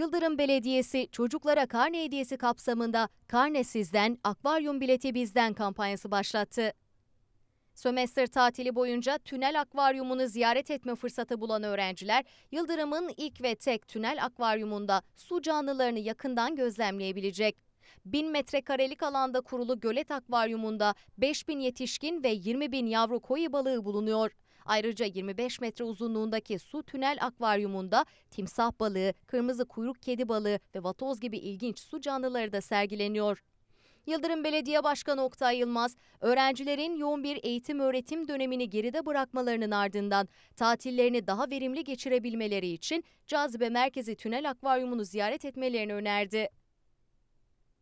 Yıldırım Belediyesi çocuklara karne hediyesi kapsamında Karne Sizden, Akvaryum Bileti Bizden kampanyası başlattı. Sömestr tatili boyunca Tünel Akvaryumunu ziyaret etme fırsatı bulan öğrenciler, Yıldırım'ın ilk ve tek tünel akvaryumunda su canlılarını yakından gözlemleyebilecek. 1000 metrekarelik alanda kurulu gölet akvaryumunda 5000 yetişkin ve 20 bin yavru koi balığı bulunuyor. Ayrıca 25 metre uzunluğundaki su tünel akvaryumunda timsah balığı, kırmızı kuyruk kedi balığı ve vatoz gibi ilginç su canlıları da sergileniyor. Yıldırım Belediye Başkanı Oktay Yılmaz, öğrencilerin yoğun bir eğitim öğretim dönemini geride bırakmalarının ardından tatillerini daha verimli geçirebilmeleri için Cazibe Merkezi Tünel Akvaryumunu ziyaret etmelerini önerdi.